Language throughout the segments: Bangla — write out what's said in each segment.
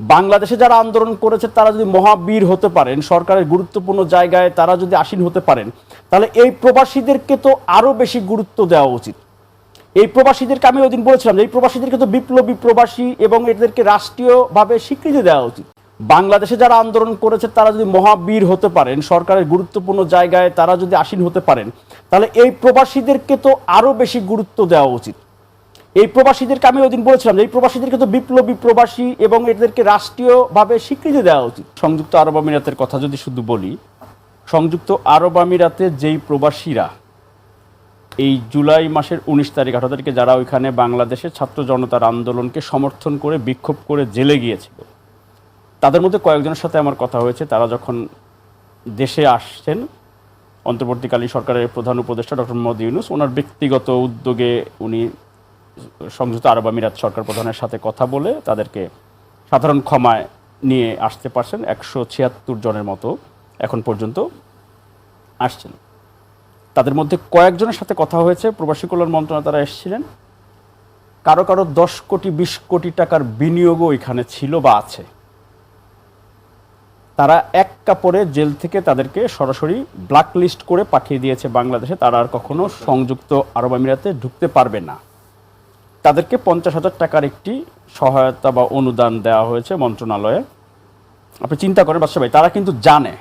বাংলাদেশে যারা আন্দোলন করেছে, তারা যদি মহাবীর হতে পারেন, সরকারের গুরুত্বপূর্ণ জায়গায় তারা যদি আসীন হতে পারেন, তাহলে এই প্রবাসীদেরকে তো আরও বেশি গুরুত্ব দেওয়া উচিত। এই প্রবাসীদেরকে আমি ওই দিন বলেছিলাম যে, এই প্রবাসীদেরকে তো বিপ্লবী প্রবাসী এবং এদেরকে রাষ্ট্রীয়ভাবে স্বীকৃতি দেওয়া উচিত। বাংলাদেশে যারা আন্দোলন করেছে, তারা যদি মহাবীর হতে পারেন, সরকারের গুরুত্বপূর্ণ জায়গায় তারা যদি আসীন হতে পারেন, তাহলে এই প্রবাসীদেরকে তো আরও বেশি গুরুত্ব দেওয়া উচিত। এই প্রবাসীদেরকে আমি ওই দিন বলেছিলাম যে এই প্রবাসীদেরকে তো বিপ্লবী প্রবাসী এবং এদেরকে রাষ্ট্রীয়ভাবে স্বীকৃতি দেওয়া উচিত। সংযুক্ত আরব আমিরাতের কথা যদি শুধু বলি, সংযুক্ত আরব আমিরাতে যেই প্রবাসীরা এই জুলাই মাসের উনিশ তারিখ তারিখে যারা ওইখানে বাংলাদেশের ছাত্র জনতার আন্দোলনকে সমর্থন করে, বিক্ষোভ করে জেলে গিয়েছিল, তাদের মধ্যে কয়েকজনের সাথে আমার কথা হয়েছে। তারা যখন দেশে আসছেন, অন্তর্বর্তীকালীন সরকারের প্রধান উপদেষ্টা ডক্টর মোহাম্মদ ইউনুস, ওনার ব্যক্তিগত উদ্যোগে উনি সংযুক্ত আরব আমিরাত সরকার প্রধানের সাথে কথা বলে তাদেরকে সাধারণ ক্ষমায় নিয়ে আসতে পারছেন। একশো ছিয়াত্তর জনের মতো এখন পর্যন্ত আসছেন। তাদের মধ্যে কয়েকজনের সাথে কথা হয়েছে। প্রবাসী কল্যাণ মন্ত্রণালয় তারা এসেছিলেন। কারও কারও দশ কোটি, বিশ কোটি টাকার বিনিয়োগও এখানে ছিল বা আছে। তারা এক কাপড়ে জেল থেকে তাদেরকে সরাসরি ব্ল্যাক লিস্ট করে পাঠিয়ে দিয়েছে বাংলাদেশে। তারা আর কখনো সংযুক্ত আরব আমিরাতে ঢুকতে পারবে না। তাদেরকে পঞ্চাশ হাজার টাকার একটি সহায়তা বা অনুদান দেওয়া হয়েছে মন্ত্রণালয়ে। আপনি চিন্তা করেন বাদশা ভাই, তারা কিন্তু জানে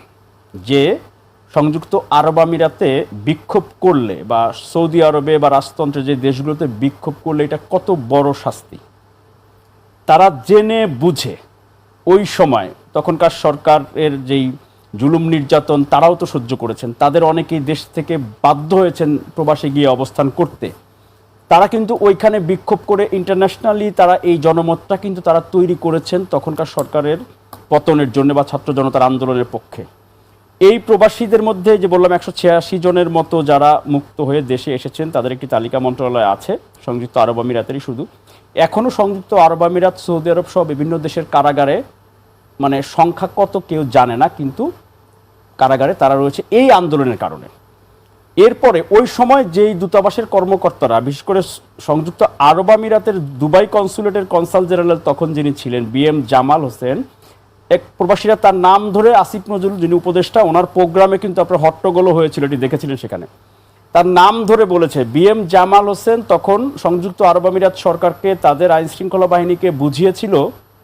যে সংযুক্ত আরব আমিরাতে বিক্ষোভ করলে বা সৌদি আরবে বা রাজতন্ত্রের যে দেশগুলোতে বিক্ষোভ করলে এটা কত বড় শাস্তি? তারা জেনে বুঝে ওই সময় তখনকার সরকারের যেই জুলুম নির্যাতন, তারাও তো সহ্য করেছেন। তাদের অনেকেই দেশ থেকে বাধ্য হয়েছেন প্রবাসে গিয়ে অবস্থান করতে। তারা কিন্তু ওইখানে বিক্ষোভ করে ইন্টারন্যাশনালি তারা এই জনমতটা কিন্তু তারা তৈরি করেছেন তখনকার সরকারের পতনের জন্য বা ছাত্র জনতার আন্দোলনের পক্ষে। এই প্রবাসীদের মধ্যে যে বললাম একশো ছিয়াশি জনের মতো যারা মুক্ত হয়ে দেশে এসেছেন, তাদের একটি তালিকা মন্ত্রণালয় আছে, সংযুক্ত আরব আমিরাতেরই শুধু। এখনও সংযুক্ত আরব আমিরাত, সৌদি আরব সহ বিভিন্ন দেশের কারাগারে মানে সংখ্যা কত কেউ জানে না, কিন্তু কারাগারে তারা রয়েছে এই আন্দোলনের কারণে। এরপরে ওই সময় যেই দূতাবাসের কর্মকর্তারা, বিশেষ করে সংযুক্ত আরব আমিরাতের দুবাই কনসুলেটের কনসাল জেনারেল তখন যিনি ছিলেন, বি এম জামাল হোসেন, এক প্রবাসীরা তার নাম ধরে আসিফ নজরুল, যিনি উপদেষ্টা, ওনার প্রোগ্রামে কিন্তু আপনার হট্টগোলও হয়েছিল, এটি দেখেছিলেন সেখানে। তার নাম ধরে বলেছে, বি এম জামাল হোসেন তখন সংযুক্ত আরব আমিরাত সরকারকে তাদের আইন শৃঙ্খলা বাহিনীকে বুঝিয়েছিল,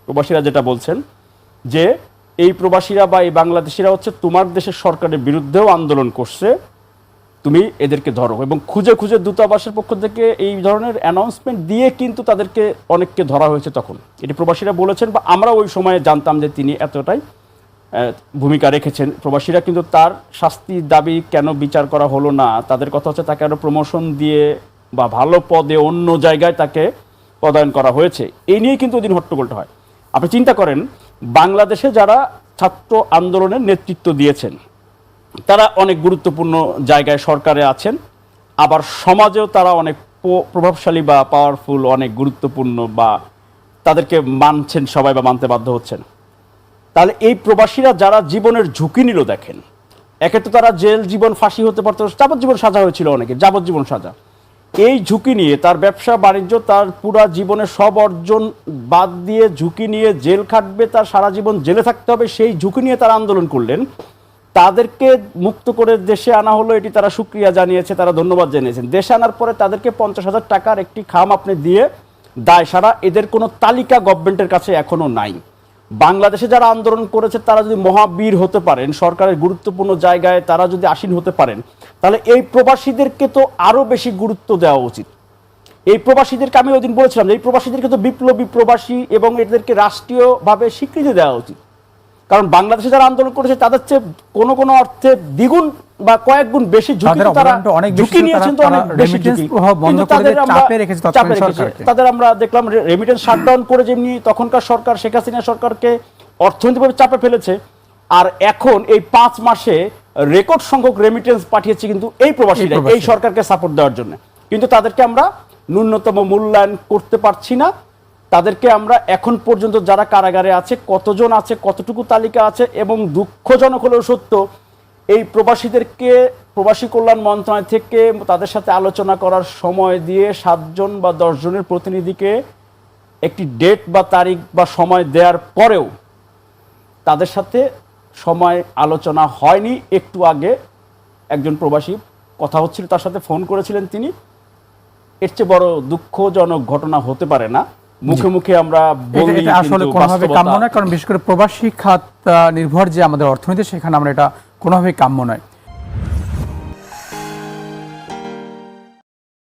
প্রবাসীরা যেটা বলছেন, যে এই প্রবাসীরা বা এই বাংলাদেশিরা হচ্ছে তোমার দেশের সরকারের বিরুদ্ধেও আন্দোলন করছে তুমি এদেরকে ধরো এবং খুঁজে খুঁজে দূতাবাসের পক্ষ থেকে এই ধরনের অ্যানাউন্সমেন্ট দিয়ে কিন্তু তাদেরকে অনেককে ধরা হয়েছে তখন। এটি প্রবাসীরা বলেছেন বা আমরা ওই সময়ে জানতাম যে তিনি এতটাই ভূমিকা রেখেছেন। প্রবাসীরা কিন্তু তার শাস্তির দাবি কেন বিচার করা হলো না, তাদের কথা হচ্ছে তাকে আরও প্রমোশন দিয়ে বা ভালো পদে অন্য জায়গায় তাকে পদায়ন করা হয়েছে। এই নিয়েই কিন্তু ওদিন হট্টগোলটা হয়। আপনি চিন্তা করেন, বাংলাদেশে যারা ছাত্র আন্দোলনের নেতৃত্ব দিয়েছেন তারা অনেক গুরুত্বপূর্ণ জায়গায় সরকারে আছেন। আবার সমাজেও তারা অনেক প্রভাবশালী বা পাওয়ারফুল অনেক গুরুত্বপূর্ণ বা তাদেরকে মানছেন সবাই বা মানতে বাধ্য হচ্ছেন। তাহলে এই প্রবাসীরা যারা জীবনের ঝুঁকি নিল দেখেন, একে তো তারা জেল জীবন, ফাঁসি হতে পারতো, যাবজ্জীবন সাজা হয়েছিল অনেকে, যাবজ্জীবন সাজা। এই ঝুঁকি নিয়ে তার ব্যবসা, বাণিজ্য, তার পুরা জীবনের সব অর্জন বাদ দিয়ে ঝুঁকি নিয়ে জেল খাটবে, তার সারা জীবন জেলে থাকতে হবে, সেই ঝুঁকি নিয়ে তারা আন্দোলন করলেন। তাদেরকে মুক্ত করে দেশে আনা হলো, এটি তারা সুক্রিয়া জানিয়েছে, তারা ধন্যবাদ জানিয়েছেন। দেশে আনার পরে তাদেরকে পঞ্চাশ হাজার টাকার একটি খাম আপনি দিয়ে দায় সারা, এদের কোনো তালিকা গভর্নমেন্টের কাছে এখনও নাই। বাংলাদেশে যারা আন্দোলন করেছে, তারা যদি মহাবীর হতে পারেন, সরকারের গুরুত্বপূর্ণ জায়গায় তারা যদি আসীন হতে পারেন, তাহলে এই প্রবাসীদেরকে তো আরও বেশি গুরুত্ব দেওয়া উচিত। এই প্রবাসীদেরকে আমি ওই দিন বলেছিলাম যে, এই প্রবাসীদেরকে তো বিপ্লবী প্রবাসী এবং এদেরকে রাষ্ট্রীয়ভাবে স্বীকৃতি দেওয়া উচিত। কারণ বাংলাদেশে যারা আন্দোলন করেছে তাদের চেয়ে কোনো কোনো অর্থে দ্বিগুণ বা কয়েক গুণ বেশি ঝুঁকি তারা ঝুঁকি নিয়েছেন তো অনেক বেশি ঝুঁকি। তাদের আমরা দেখলাম রেমিটেন্স শাটডাউন করে যেমনি তখনকার সরকার শেখ হাসিনা সরকারকে অর্থনৈতিকভাবে চাপে ফেলেছে। আর এখন এই পাঁচ মাসে রেকর্ড সংখ্যক রেমিটেন্স পাঠিয়েছে কিন্তু এই প্রবাসীরা এই সরকারকে সাপোর্ট দেওয়ার জন্য। কিন্তু তাদেরকে আমরা ন্যূনতম মূল্যায়ন করতে পারছি না। তাদেরকে আমরা এখন পর্যন্ত যারা কারাগারে আছে, কতজন আছে, কতটুকু তালিকা আছে এবং দুঃখজনক হলেও সত্য, এই প্রবাসীদেরকে, প্রবাসী কল্যাণ মন্ত্রণালয় থেকে তাদের সাথে আলোচনা করার সময় দিয়ে সাতজন বা দশজনের প্রতিনিধিকে একটি ডেট বা তারিখ বা সময় দেওয়ার পরেও তাদের সাথে সময় আলোচনা হয়নি। একটু আগে একজন প্রবাসী কথা হচ্ছিল, তার সাথে ফোন করেছিলেন তিনি। এর চেয়ে বড় দুঃখজনক ঘটনা হতে পারে না। মুখে মুখে আমরা বলি এটা আসলে কোনোভাবে কাম্য নয় কারণ বিশেষ করে প্রবাসী খাত নির্ভর যে আমাদের অর্থনীতি সেখানে আমরা এটা কোনোভাবেই কাম্য নয়।